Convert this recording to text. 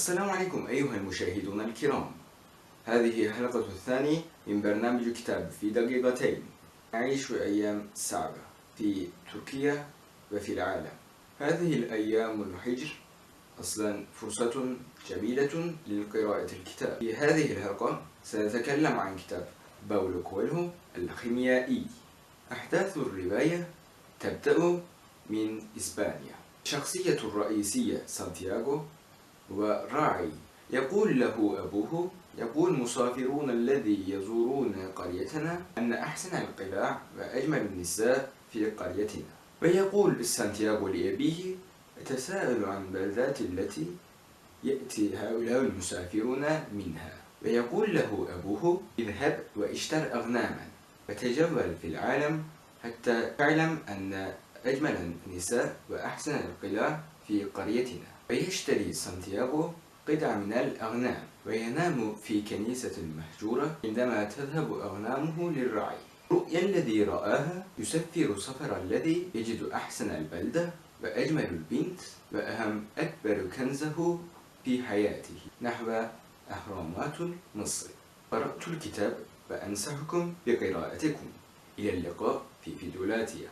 السلام عليكم أيها المشاهدون الكرام. هذه الحلقة الثانية من برنامج كتاب في دقيقتين. نعيش أيام صعبة في تركيا وفي العالم. هذه الأيام الحجر أصلا فرصة جميلة لقراءة الكتاب. في هذه الحلقة سنتكلم عن كتاب باولو كويلهو الخيميائي أحداث الرواية تبدأ من إسبانيا. الشخصية الرئيسية سانتياغو وراعي. يقول له أبوه يقول مسافرون الذي يزورون قريتنا أن أحسن القلاع وأجمل النساء في قريتنا. ويقول سانتياغو لأبيه أتساءل عن البلدات التي يأتي هؤلاء المسافرون منها؟ ويقول له أبوه اذهب واشتر أغناما وتجول في العالم حتى تعلم أن أجمل النساء وأحسن القلاع في قريتنا. ويشتري سانتياغو قطع من الأغنام وينام في كنيسة مهجورة عندما تذهب أغنامه للرعي. الرؤيا الذي رآها يسفر سفر الذي يجد أحسن البلدة وأجمل البنت وأهم أكبر كنزه في حياته نحو أهرامات مصر. قرأت الكتاب وأنصحكم بقراءتكم. إلى اللقاء في فيديولاتيا